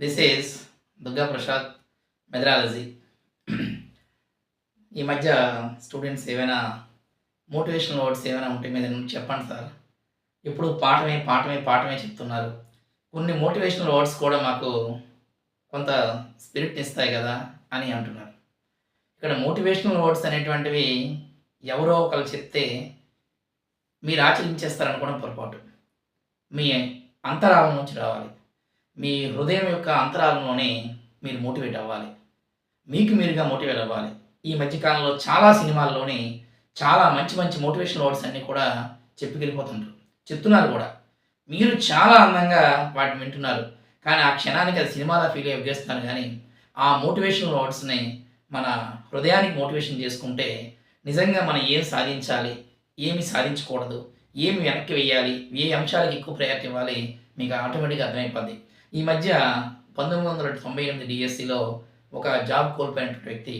This is Durga Prasad methodology ఈ మధ్య students ఏమైనా మోటివేషనల్ వర్డ్స్ ఏమైనా ఉంటే మీద చెప్పండి సార్. ఇప్పుడు పాఠమే పాఠమే పాఠమే చెప్తున్నారు. కొన్ని మోటివేషనల్ వర్డ్స్ కూడా మాకు కొంత స్పిరిట్ ఇస్తాయి కదా అని అంటున్నారు. ఇక్కడ మోటివేషనల్ వర్డ్స్ అనేటువంటివి ఎవరో ఒకరు చెప్తే మీరు ఆచరించేస్తారనుకోవడం పొరపాటు. మీ అంతరాలం నుంచి రావాలి. మీ హృదయం యొక్క అంతరాలంలోనే మీరు మోటివేట్ అవ్వాలి. మీకు మీరుగా మోటివేట్ అవ్వాలి. ఈ మధ్యకాలంలో చాలా సినిమాల్లోని చాలా మంచి మంచి మోటివేషనల్ వర్డ్స్ అన్నీ కూడా చెప్పుకెళ్ళిపోతుంటారు చెప్తున్నారు కూడా. మీరు చాలా అందంగా వాటిని వింటున్నారు. కానీ ఆ క్షణానికి అది సినిమాలో ఫీల్ అయ్యి చేస్తున్నారు కానీ ఆ మోటివేషనల్ వర్డ్స్ని మన హృదయానికి మోటివేషన్ చేసుకుంటే నిజంగా మనం ఏం సాధించాలి ఏమి సాధించకూడదు ఏమి వెనక్కి వేయాలి ఏ అంశాలకు ఎక్కువ ప్రయారిటీ ఇవ్వాలి మీకు ఆటోమేటిక్గా అర్థమైపోద్ది. ఈ మధ్య పంతొమ్మిది వందల తొంభై ఎనిమిది డిఎస్సిలో ఒక జాబ్ కోల్పోయినటువంటి వ్యక్తి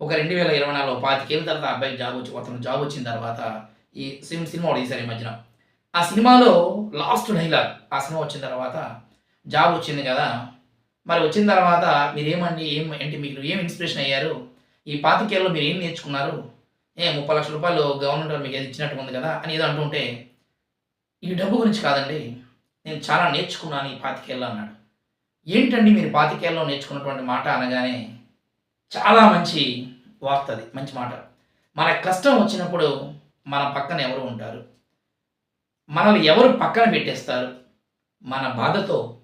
ఒక రెండు వేల ఇరవై నాలుగు పాతికేళ్ళ తర్వాత అబ్బాయి అబ్బాయికి జాబ్ వచ్చి అతను జాబ్ వచ్చిన తర్వాత ఈ సినిమా సినిమా ఒకటి తీశారు ఈ మధ్యన. ఆ సినిమాలో లాస్ట్ డైలాగ్ ఆ సినిమా వచ్చిన తర్వాత జాబ్ వచ్చింది కదా మరి వచ్చిన తర్వాత మీరేమండి ఏం అంటే మీరు ఏం ఇన్స్పిరేషన్ అయ్యారు? ఈ పాతికేళ్ళలో మీరు ఏం నేర్చుకున్నారు? ఏ ముప్పై లక్షల రూపాయలు గవర్నమెంట్ మీకు ఏది ఇచ్చినట్టు ఉంది కదా అని ఏదో అంటుంటే ఈ డబ్బు గురించి కాదండి. నేను చాలా నేర్చుకున్నాను ఈ పాతికేళ్ళు అన్నాడు. ఏంటండి మీరు పాతికేళ్ళలో నేర్చుకున్నటువంటి మాట అనగానే చాలా మంచి వార్త అది మంచి మాట. మన కష్టం వచ్చినప్పుడు మన పక్కన ఎవరు ఉంటారు? మనల్ని ఎవరు పక్కన పెట్టేస్తారు? మన బాధతో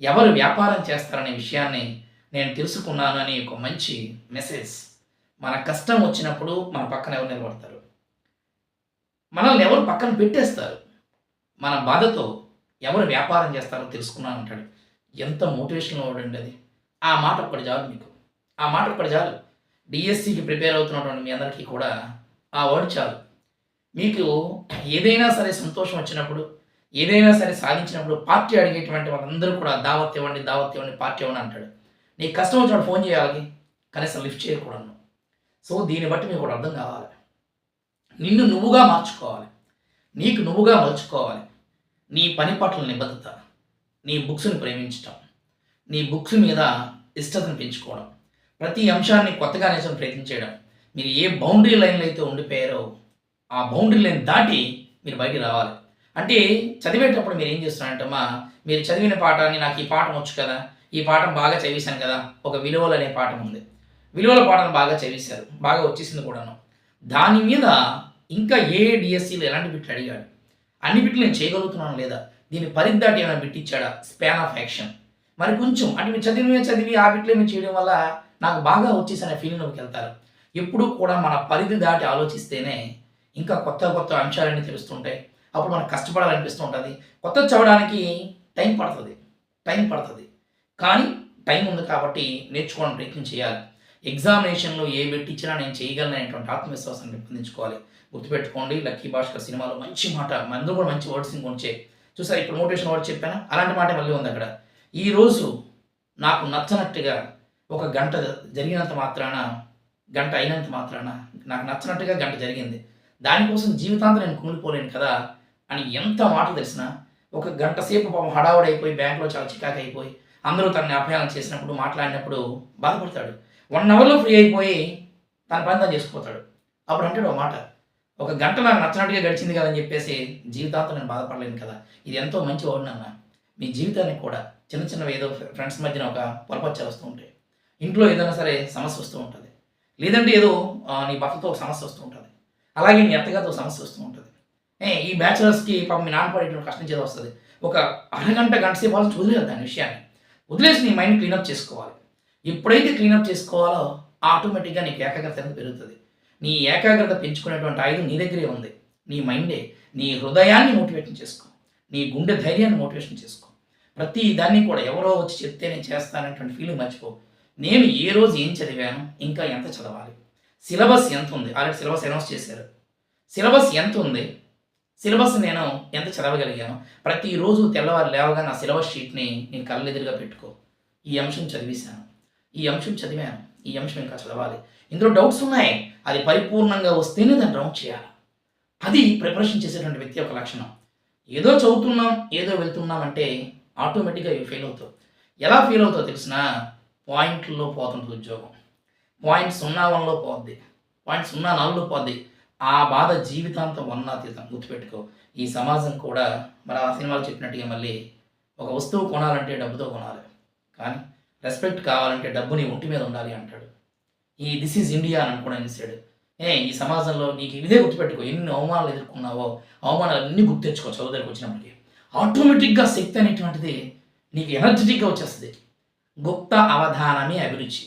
ఎవరు వ్యాపారం చేస్తారనే విషయాన్ని నేను తెలుసుకున్నాను అని ఒక మంచి మెసేజ్. మన కష్టం వచ్చినప్పుడు మన పక్కన ఎవరు నిలబడతారు? మనల్ని ఎవరు పక్కన పెట్టేస్తారు? మన బాధతో ఎవరు వ్యాపారం చేస్తారో తెలుసుకున్నాను అంటాడు ఎంత మోటివేషనల్ వర్డ్ అది. ఆ మాట ఒక్కటి చాలు మీకు. ఆ మాట ఒక్కటి చాలు. డిఎస్సికి ప్రిపేర్ అవుతున్నటువంటి మీ అందరికీ కూడా ఆ వర్డ్ చాలు. మీకు ఏదైనా సరే సంతోషం వచ్చినప్పుడు ఏదైనా సరే సాధించినప్పుడు పార్టీ అడిగేటువంటి వాళ్ళందరూ కూడా దావత్ ఇవ్వండి దావత్ ఇవ్వండి పార్టీ ఇవ్వండి అంటాడు. నీకు కష్టం వచ్చినప్పుడు ఫోన్ చేయాలి కనీసం లిఫ్ట్ చేయకూడదు. సో దీన్ని బట్టి మీకు అర్థం కావాలి. నిన్ను నువ్వుగా మార్చుకోవాలి. నీకు నువ్వుగా మలుచుకోవాలి. నీ పని పట్ల నిబద్ధత నీ బుక్స్ని ప్రేమించటం నీ బుక్స్ మీద ఇష్టతను పెంచుకోవడం ప్రతి అంశాన్ని కొత్తగా నేర్చడం ప్రయత్నించడం మీరు ఏ బౌండరీ లైన్లో అయితే ఉండిపోయారో ఆ బౌండరీ లైన్ దాటి మీరు బయటికి రావాలి. అంటే చదివేటప్పుడు మీరు ఏం చేస్తున్నారంటమ్మా మీరు చదివిన పాఠాన్ని నాకు ఈ పాఠం వచ్చు కదా ఈ పాఠం బాగా చదివేశాను కదా ఒక విలువలు అనే పాఠం ఉంది. విలువల పాఠం బాగా చదివేశారు బాగా వచ్చేసింది కూడాను. దాని మీద ఇంకా ఏ డిఎస్సీలు ఎలాంటి బిట్లు అడిగాడు? అన్ని బిట్లు నేను చేయగలుగుతున్నాను లేదా? దీన్ని పరిధి దాటి ఏమైనా బిట్ స్పాన్ ఆఫ్ యాక్షన్ మరి కొంచెం అంటే మీరు చదివి చదివి ఆ బిట్లు ఏమి చేయడం వల్ల నాకు బాగా వచ్చేసిన ఫీలింగ్లోకి వెళ్తారు. ఎప్పుడూ కూడా మన పరిధి దాటి ఆలోచిస్తేనే ఇంకా కొత్త కొత్త అంశాలన్నీ తెలుస్తుంటాయి. అప్పుడు మనకు కష్టపడాలనిపిస్తూ ఉంటుంది. కొత్త చదవడానికి టైం పడుతుంది. టైం పడుతుంది. కానీ టైం ఉంది కాబట్టి నేర్చుకోవడం ప్రయత్నం చేయాలి. ఎగ్జామినేషన్లో ఏ పెట్టి ఇచ్చినా నేను చేయగలను అనేటువంటి ఆత్మవిశ్వాసాన్ని పెంపొందించుకోవాలి. గుర్తుపెట్టుకోండి లక్కీ భాస్కర్ సినిమాలో మంచి మాట అందరూ కూడా మంచి వర్డ్స్ ఇంకొంచే చూసారు ఇప్పుడు మోటివేషన్ వర్డ్ చెప్పాను? అలాంటి మాట మళ్ళీ ఉంది అక్కడ. ఈరోజు నాకు నచ్చనట్టుగా ఒక గంట జరిగినంత మాత్రాన గంట అయినంత మాత్రాన నాకు నచ్చినట్టుగా గంట జరిగింది. దానికోసం జీవితాంతం నేను కుమిలిపోలేను కదా అని ఎంత మాట తెలిసినా ఒక గంట సేపు పాపం హడావుడైపోయి బ్యాంకులో చాలా చికాకు అయిపోయి అందరూ తనని అభయానం చేసినప్పుడు మాట్లాడినప్పుడు బాధపడతాడు. వన్ అవర్లో ఫ్రీ అయిపోయి తన పని తను చేసుకుపోతాడు. అప్పుడు అంటాడు ఒక మాట ఒక గంట నాకు నచ్చినట్టుగా గడిచింది కదా అని చెప్పేసి జీవితాంతం నేను బాధపడలేను కదా. ఇది ఎంతో మంచి ఓడినన్న మీ జీవితానికి కూడా చిన్న చిన్నవి ఏదో ఫ్రెండ్స్ మధ్యన ఒక పొరపచ్చాలు వస్తూ ఉంటాయి. ఇంట్లో ఏదైనా సరే సమస్య వస్తూ ఉంటుంది. లేదంటే ఏదో నీ భర్తతో ఒక సమస్య వస్తూ ఉంటుంది. అలాగే మీ అత్తగారితో సమస్య వస్తూ ఉంటుంది. ఏ ఈ బ్యాచులర్స్కి పాపం మీ నాన్న పడేటువంటి కష్టం చేసి వస్తుంది. ఒక అరగంట గంట సేపు వాళ్ళు వదిలేదు దాని విషయాన్ని. వదిలేసి నీ మైండ్ క్లీనప్ చేసుకోవాలి. ఎప్పుడైతే క్లీనప్ చేసుకోవాలో ఆటోమేటిక్గా నీకు ఏకాగ్రత అనేది పెరుగుతుంది. నీ ఏకాగ్రత పెంచుకునేటువంటి ఆయుధం నీ దగ్గరే ఉంది. నీ మైండే నీ హృదయాన్ని మోటివేషన్ చేసుకో. నీ గుండె ధైర్యాన్ని మోటివేషన్ చేసుకో. ప్రతి దాన్ని కూడా ఎవరో వచ్చి చెప్తే నేను చేస్తానటువంటి ఫీలింగ్ మర్చిపో. నేను ఏ రోజు ఏం చదివాను ఇంకా ఎంత చదవాలి? సిలబస్ ఎంత ఉంది? ఆల్రెడీ సిలబస్ అనౌన్స్ చేశారు. సిలబస్ ఎంత ఉంది? సిలబస్ నేను ఎంత చదవగలిగాను ప్రతిరోజు తెల్లవారు లేవగా నా సిలబస్ షీట్ని నేను కళ్ళెదురుగా పెట్టుకో. ఈ అంశం చదివేశాను. ఈ అంశం చదివాను. ఈ అంశం ఇంకా చదవాలి. ఇందులో డౌట్స్ ఉన్నాయి. అది పరిపూర్ణంగా వస్తేనే దాన్ని రౌండ్ చేయాలి. అది ప్రిపరేషన్ చేసేటువంటి వ్యక్తి యొక్క లక్షణం. ఏదో చదువుతున్నాం ఏదో వెళ్తున్నాం అంటే ఆటోమేటిక్గా ఇవి ఫెయిల్ అవుతావు. ఎలా ఫీల్ అవుతావు తెలిసిన పాయింట్లలో పోతుంది ఉద్యోగం. పాయింట్ సున్నా వన్లో పోద్ది. పాయింట్ సున్నా నాలుగులో పోద్ది. ఆ బాధ జీవితాంతం వర్ణాతీతం గుర్తుపెట్టుకో. ఈ సమాజం కూడా మరి ఆ సినిమాలు చెప్పినట్టుగా మళ్ళీ ఒక వస్తువు కొనాలంటే డబ్బుతో కొనాలి. కానీ రెస్పెక్ట్ కావాలంటే డబ్బు నీ ఒంటి మీద ఉండాలి అంటాడు. ఈ దిస్ ఈజ్ ఇండియా అని అనుకోవడం చేశాడు ఏ ఈ సమాజంలో నీకు ఇదే గుర్తుపెట్టుకో. ఎన్ని అవమానాలు ఎదుర్కొన్నావో అవమానాలు అన్నీ గుర్తు తెచ్చుకో చదువు దగ్గరికి వచ్చినప్పటికీ. ఆటోమేటిక్గా శక్తి అనేటువంటిది నీకు ఎనర్జెటిక్గా వచ్చేస్తుంది. గుప్త అవధానమే అభిరుచి.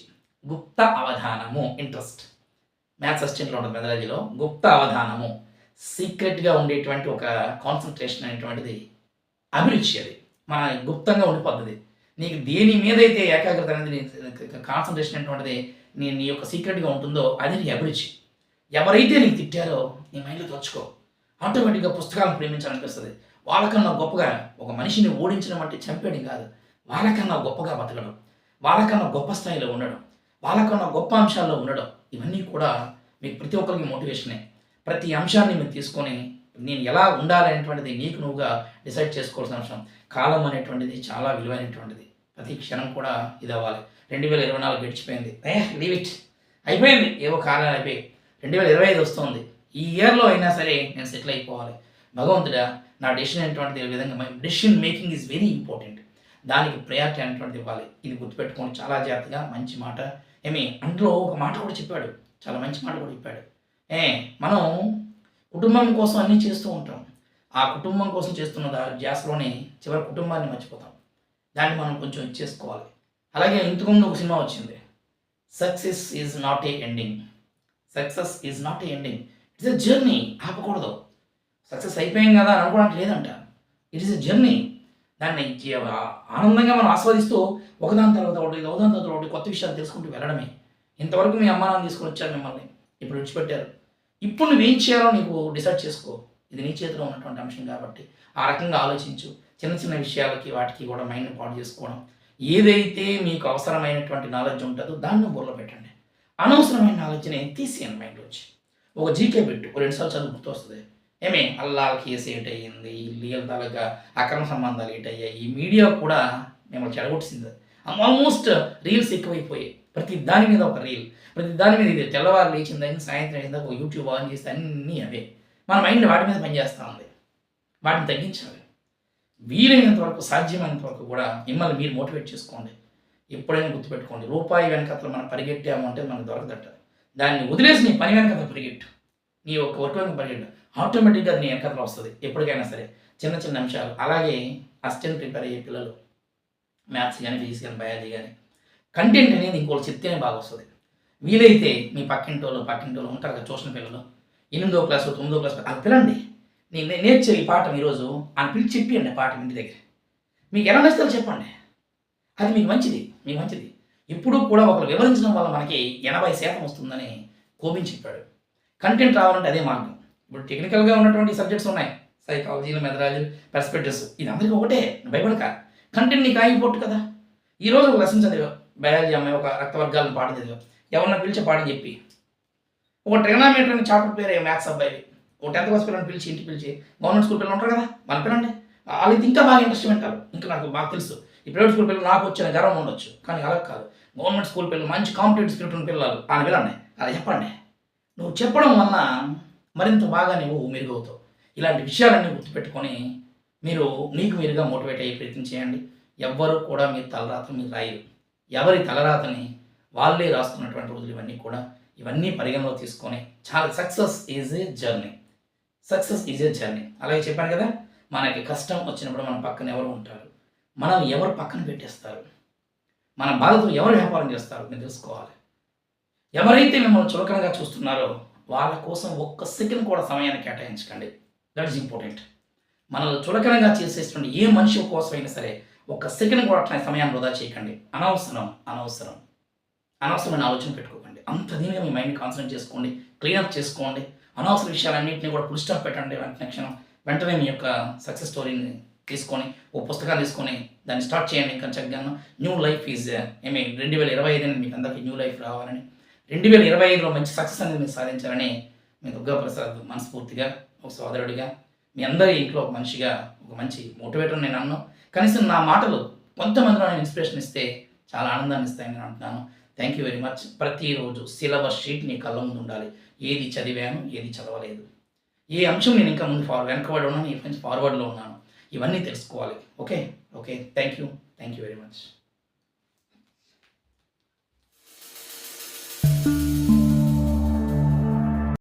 గుప్త అవధానము ఇంట్రెస్ట్. మ్యాథ్స్ అసిస్టెంట్లో ఉంటుంది మెదరాజీలో గుప్త అవధానము. సీక్రెట్గా ఉండేటువంటి ఒక కాన్సన్ట్రేషన్ అనేటువంటిది అభిరుచి అది. మన గుప్తంగా ఉండిపోతుంది. నీకు దేని మీద అయితే ఏకాగ్రత అనేది కాన్సన్ట్రేషన్ అనేటువంటిది నీ నీ యొక్క సీక్రెట్గా ఉంటుందో అది నీ అభిరుచి ఎవరైతే నీకు తిట్టారో నీ మైండ్లో తోచుకో ఆటోమేటిక్గా పుస్తకాలను ప్రేమించాలనిపిస్తుంది. వాళ్ళకన్నా గొప్పగా ఒక మనిషిని ఓడించడం అంటే చంపేయడం కాదు. వాళ్ళకన్నా గొప్పగా బతకడం. వాళ్ళకన్నా గొప్ప స్థాయిలో ఉండడం. వాళ్ళకన్నా గొప్ప అంశాల్లో ఉండడం. ఇవన్నీ కూడా మీకు ప్రతి ఒక్కరికి మోటివేషనే ప్రతి అంశాన్ని మీరు తీసుకొని నేను ఎలా ఉండాలనేటువంటిది నీకు నువ్వుగా డిసైడ్ చేసుకోవాల్సిన అవసరం. కాలం అనేటువంటిది చాలా విలువైనటువంటిది. ప్రతి క్షణం కూడా ఇది అవ్వాలి. రెండు వేల ఇరవై నాలుగు గడిచిపోయింది. ఏ లీవ్ ఇట్ అయిపోయింది. ఏవో కారణాలు అయిపోయి. రెండు వేల ఇరవై ఐదు వస్తుంది. ఈ ఇయర్లో అయినా సరే నేను సెటిల్ అయిపోవాలి. భగవంతుడా నా డెసిషన్ అనేటువంటిది విధంగా my decision making is very important దానికి ప్రయారిటీ అనేటువంటిది ఇవ్వాలి. ఇది గుర్తుపెట్టుకోండి. చాలా జాగ్రత్తగా మంచి మాట. ఏమి అందులో ఒక మాట కూడా చెప్పాడు. చాలా మంచి మాట కూడా చెప్పాడు. ఏ మనం కుటుంబం కోసం అన్నీ చేస్తూ ఉంటాం. ఆ కుటుంబం కోసం చేస్తున్న దా- ధ్యాసలోనే చివరి కుటుంబాన్ని మర్చిపోతాం. దాన్ని మనం కొంచెం ఇచ్చేసుకోవాలి. అలాగే ఇంతకుముందు ఒక సినిమా వచ్చింది. Success is not a ending. Success is not a ending. It's a journey ఆపకూడదు. Success అయిపోయాం కదా అని అనుకోవడానికి లేదంట. It is a journey. దాన్ని ఆనందంగా మనం ఆస్వాదిస్తూ ఒకదాని తర్వాత ఒకటి ఒకదాని తర్వాత ఒకటి కొత్త విషయాలు తెలుసుకుంటూ వెళ్ళడమే. ఇంతవరకు మీ అమ్మానాన్ని తీసుకొని వచ్చారు మిమ్మల్ని. ఇప్పుడు విడిచిపెట్టారు. ఇప్పుడు నువ్వేం చేయాలో నీకు డిసైడ్ చేసుకో. ఇది నీ చేతిలో ఉన్నటువంటి అంశం కాబట్టి ఆ రకంగా ఆలోచించు. చిన్న చిన్న విషయాలకి వాటికి కూడా మైండ్ పాడు చేసుకోవడం. ఏదైతే మీకు అవసరమైనటువంటి నాలెడ్జ్ ఉంటుందో దాన్ని బుర్రలో పెట్టండి. అనవసరమైన నాలెడ్జ్ని తీసేయండి వచ్చి ఒక జీకే పెట్టు. ఒక రెండుసార్లు చదువు గుర్తొస్తుంది. ఏమే? అల్లా కేసు ఏటయ్యింది లీగల్ తాలూకా అక్రమ సంబంధాలు ఏటయ్యాయి ఈ మీడియా కూడా మిమ్మల్ని చెడగొట్టింది. ఆల్మోస్ట్ రీల్స్ ఎక్కువైపోయాయి. ప్రతి దాని మీద ఒక రీల్ ప్రతి దాని మీద ఇది తెల్లవారు లేచిందని సాయంత్రం అయిందా ఒక యూట్యూబ్ ఆన్ చేస్తే అన్నీ అవే. మన మైండ్ వాటి మీద పనిచేస్తూ ఉంది. వాటిని తగ్గించాలి. వీలైనంత వరకు సాధ్యమైనంత వరకు కూడా మిమ్మల్ని మీరు మోటివేట్ చేసుకోండి. ఎప్పుడైనా గుర్తుపెట్టుకోండి. రూపాయి వెనకతలు మనం పరిగెట్టాము అంటే మనకు దొరకదట. దాన్ని వదిలేసి నీ పని వెనకతలు పరిగెట్టు. నీ ఒక వర్క్ వెనక పరిగెట్టు. ఆటోమేటిక్గా అది నీ వెనకతలు వస్తుంది ఎప్పటికైనా సరే. చిన్న చిన్న అంశాలు. అలాగే అసిస్టెంట్ ప్రిపేర్ అయ్యే పిల్లలు. మ్యాథ్స్ కానీ ఫిజిక్స్ కానీ బయాలజీ కానీ కంటెంట్ అనేది ఇంకోటి చెప్తేనే బాగా వస్తుంది వీలైతే మీ పక్కింటి వాళ్ళు పక్కింటి వాళ్ళు ఉంటారు కదా చూసిన పిల్లలు ఎనిమిదో క్లాస్ తొమ్మిదో క్లాస్ అది పిలండి నేను నేర్చే ఈ పాఠం ఈరోజు అని పిలిచి చెప్పండి పాఠం ఇంటి దగ్గర. మీకు ఎలా నచ్చుతుందో చెప్పండి. అది మీకు మంచిది మీకు మంచిది. ఇప్పుడు కూడా ఒకరు వివరించడం వల్ల మనకి ఎనభై శాతం వస్తుందని కోబిన్ చెప్పాడు. కంటెంట్ రావాలంటే అదే మార్గం. ఇప్పుడు టెక్నికల్గా ఉన్నటువంటి సబ్జెక్ట్స్ ఉన్నాయి. సైకాలజీలు మెథడాలజీ పర్స్పెక్టివ్స్ ఇది అందరికీ ఒకటే భయపడక. కంటెంట్ నీకు ఆగిపోట్టు కదా. ఈరోజు ఒక లెసన్ చదివా బయాలజీ అమ్మాయి ఒక రక్తవర్గాలను పాఠం చదివావు ఎవరన్నా పిలిచే పాఠం చెప్పి. ఒక ట్రిగనామీటర్ అని చాప్టర్ పేరు మ్యాథ్స్ అబ్బాయి. ఒక టెన్త్ క్లాస్ పిల్లల్ని పిలిచి ఇంటికి పిలిచి. గవర్నమెంట్ స్కూల్ పిల్లలు ఉంటారు కదా మన పిల్లండి. వాళ్ళకి ఇంకా బాగా ఇంట్రెస్ట్ పెట్టారు ఇంకా నాకు బాగా తెలుసు. ఈ ప్రైవేట్ స్కూల్ పిల్లలు నాకు వచ్చిన గర్వం ఉండొచ్చు. కానీ అలా కాదు. గవర్నమెంట్ స్కూల్ పిల్లలు మంచి కాంపిటేటివ్ స్పిరిట్ ఉన్న పిల్లలు అని పిల్లండి. అలా చెప్పండి. నువ్వు చెప్పడం వల్ల మరింత బాగా నువ్వు మెరుగవుతావు. ఇలాంటి విషయాలన్నీ గుర్తుపెట్టుకొని మీరు నీకు మీరుగా మోటివేట్ అయ్యే ప్రయత్నం చేయండి. ఎవ్వరు కూడా మీ తలరాత మీరు రాయరు. ఎవరి తలరాతని వాళ్ళే రాస్తున్నటువంటి రోజులు ఇవన్నీ కూడా ఇవన్నీ పరిగణలో తీసుకొని చాలా success is a journey success is a journey అలాగే చెప్పాను కదా మనకి కష్టం వచ్చినప్పుడు మన పక్కన ఎవరు ఉంటారు? మనం ఎవరు పక్కన పెట్టేస్తారు? మన బాధతో ఎవరు వ్యాపారం చేస్తారు? మీరు తెలుసుకోవాలి. ఎవరైతే మిమ్మల్ని చులకనగా చూస్తున్నారో వాళ్ళ కోసం ఒక్క సెకండ్ కూడా సమయాన్ని కేటాయించకండి. దట్ ఈస్ ఇంపార్టెంట్ మనల్ని చులకనగా చేసేటువంటి ఏ మనిషి కోసమైనా సరే ఒక్క సెకండ్ కూడా అట్లా సమయాన్ని వృధా చేయకండి. అనవసరం అనవసరం. అనవసరమైన ఆలోచన పెట్టుకోకండి. అంత దీనిగా మీ మైండ్ కాన్సన్ట్రేట్ చేసుకోండి క్లీనప్ చేసుకోండి. అనవసర విషయాలన్నింటినీ కూడా ఫుల్ స్టాప్ పెట్టండి వెంటనే క్షణం. వెంటనే మీ యొక్క సక్సెస్ స్టోరీని తీసుకొని ఓ పుస్తకాన్ని తీసుకొని దాన్ని స్టార్ట్ చేయండి. ఇంకా చక్కగా న్యూ లైఫ్ ఈజ్ ఏమి uh, రెండు వేల ఇరవై ఐదు మీకు అందరికీ న్యూ లైఫ్ రావాలని రెండు వేల ఇరవై ఐదులో మంచి సక్సెస్ అనేది మీరు సాధించాలని మీ దుర్గా ప్రసాద్ మనస్ఫూర్తిగా ఒక సోదరుడిగా మీ అందరి ఇంట్లో ఒక మనిషిగా ఒక మంచి మోటివేటర్ నేను అన్నాను కనీసం నా మాటలు కొంతమందిలో నేను ఇన్స్పిరేషన్ ఇస్తే చాలా ఆనందాన్ని ఇస్తాయని నేను అంటున్నాను. థ్యాంక్ యూ వెరీ మచ్ ప్రతిరోజు సిలబస్ షీట్ నీ కళ్ళ ముందు ఉండాలి. ఏది చదివాను ఏది చదవలేదు. ఏ అంశం నేను ఇంకా ముందు ఫార్వర్డ్ వెనకబడి ఉన్నాను ఈ ఫ్రెండ్స్ ఫార్వర్డ్లో ఉన్నాను. ఇవన్నీ తెలుసుకోవాలి. Okay okay thank you thank you very much